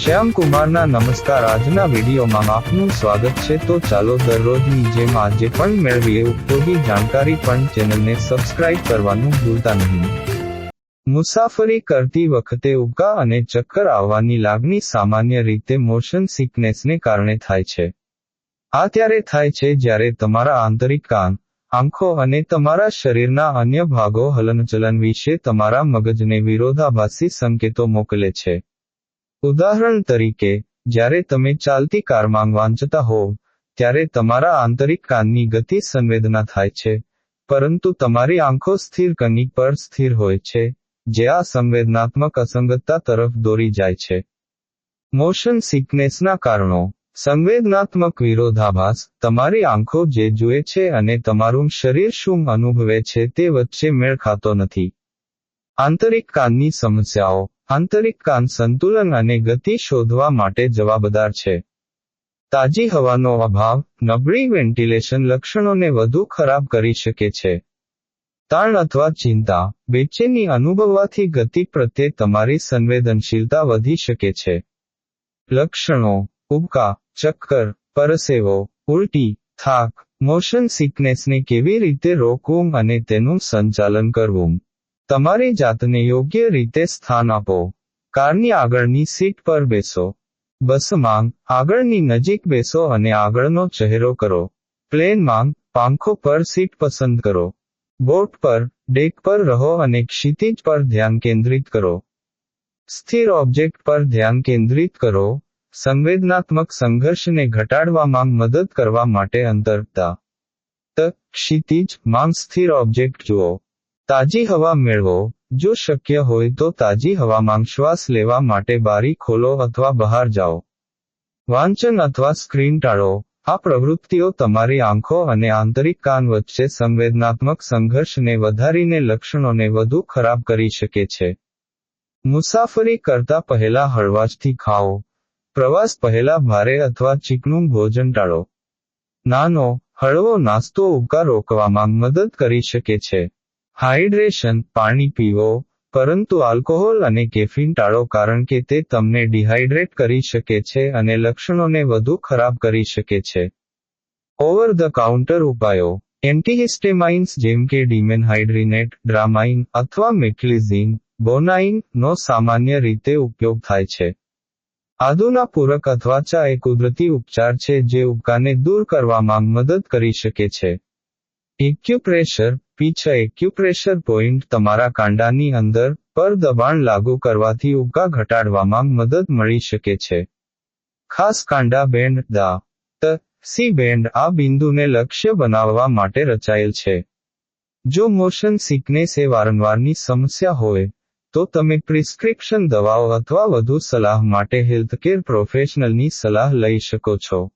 શ્યામ કુમારના નમસ્કાર. આજના વિડીયોમાં આપનું સ્વાગત છે. તો ચાલો દરરોજની જેમ આજે પણ મેળવીએ. ઉપયોગી જાણકારી પણ ચેનલને સબસ્ક્રાઇબ કરવાનું ભૂલતા નહીં. મુસાફરી કરતી વખતે ઉબકા અને ચક્કર આવવાની લાગણી સામાન્ય રીતે મોશન સિકનેસને કારણે થાય છે. આ ત્યારે થાય છે જ્યારે તમારા આંતરિક કાન, આંખો અને તમારા શરીરના અન્ય ભાગો હલનચલન વિશે તમારા મગજને વિરોધાભાસી સંકેતો મોકલે છે. ઉદાહરણ તરીકે, જ્યારે તમે ચાલતી કારમાં વાંચતા હોવ, ત્યારે તમારા આંતરિક કાનની ગતિ સંવેદના થાય છે, પરંતુ તમારી આંખો સ્થિર કનિક પર સ્થિર હોય છે, જે આ સંવેદનાત્મક અસંગતતા તરફ દોરી જાય છે. મોશન સિકનેસના કારણો. સંવેદનાત્મક વિરોધાભાસ તમારી આંખો જે જુએ છે અને તમારું શરીર શું અનુભવે છે તે વચ્ચે મેળ ખાતો નથી. આંતરિક કાનની સમસ્યાઓ. આંતરિક કાન સંતુલન અને ગતિ શોધવા માટે જવાબદાર છે. તાજી હવાનો અભાવ, નબળી વેન્ટિલેશન લક્ષણોને વધુ ખરાબ કરી શકે છે. તાણ અથવા ચિંતા, બેચેની અનુભવવાથી ગતિ પ્રત્યે તમારી સંવેદનશીલતા વધી શકે છે. લક્ષણો, ઉબકા, ચક્કર, પરસેવો, ઉલટી, થાક, મોશન સિકનેસને કેવી રીતે રોકવું અને તેનું સંચાલન કરવું? તમારી જાતને યોગ્ય રીતે સ્થાન આપો. કારની આગળની સીટ પર બેસો. બસમાં આગળની નજીક બેસો અને આગળનો ચહેરો કરો. પ્લેનમાં પાંખો પર સીટ પસંદ કરો. બોટ પર, ડેક પર રહો અને ક્ષિતિજ પર ધ્યાન કેન્દ્રિત કરો. સ્થિર ઓબ્જેક્ટ પર ધ્યાન કેન્દ્રિત કરો. સંવેદનાત્મક સંઘર્ષને ઘટાડવામાં મદદ કરવા માટે અંતરતા. ક્ષિતિજ, માંગ સ્થિર ઓબ્જેક્ટ જુઓ. તાજી હવા મેળવો. જો શક્ય હોય તો તાજી હવામાં શ્વાસ લેવા માટે બારી ખોલો અથવા બહાર જાઓ. વાંચન અથવા સ્ક્રીન ટાળો. આ પ્રવૃત્તિઓ તમારી આંખો અને આંતરિક કાન વચ્ચે સંવેદનાત્મક સંઘર્ષને વધારીને લક્ષણોને વધુ ખરાબ કરી શકે છે. મુસાફરી કરતા પહેલા હળવાશથી ખાઓ. પ્રવાસ પહેલા ભારે અથવા ચીકણું ભોજન ટાળો. નાનો, હળવો નાસ્તો ઉબકા રોકવામાં મદદ કરી શકે છે. હાઇડ્રેશન, પાણી પીવો, પરંતુ આલ્કોહોલ અને કેફીન ટાળો કારણ કે તે તમને ડિહાઇડ્રેટ કરી શકે છે અને લક્ષણોને વધુ ખરાબ કરી શકે છે. ઓવર ધ કાઉન્ટર ઉપાયો. એન્ટીહિસ્ટેમાઇન્સ જેમ કે ડિમેનહાઇડ્રિનેટ, ડ્રામાઇન અથવા મેક્લિઝિન, બોનાઇન નો સામાન્ય રીતે ઉપયોગ થાય છે. આદુના પૂરક અથવા ચા એ કુદરતી ઉપચાર છે જે ઉબકાને દૂર કરવામાં મદદ કરી શકે છે. એક્યુપ્રેશર પીછ એક્યુપ્રેશર પોઇન્ટ તમારા કાંડાની અંદર પર દબાણ લાગુ કરવાથી ઉબકા ઘટાડવામાં મદદ મળી શકે છે. ખાસ કાંડા બેન્ડ દા, ત, સી બેન્ડ આ બિંદુને લક્ષ્ય બનાવવા માટે રચાયેલ છે. જો મોશન સિકનેસ એ વારંવારની સમસ્યા હોય, તો તમે પ્રિસ્ક્રિપ્શન દવાઓ અથવા વધુ સલાહ માટે હેલ્થકેર પ્રોફેશનલની સલાહ લઈ શકો છો.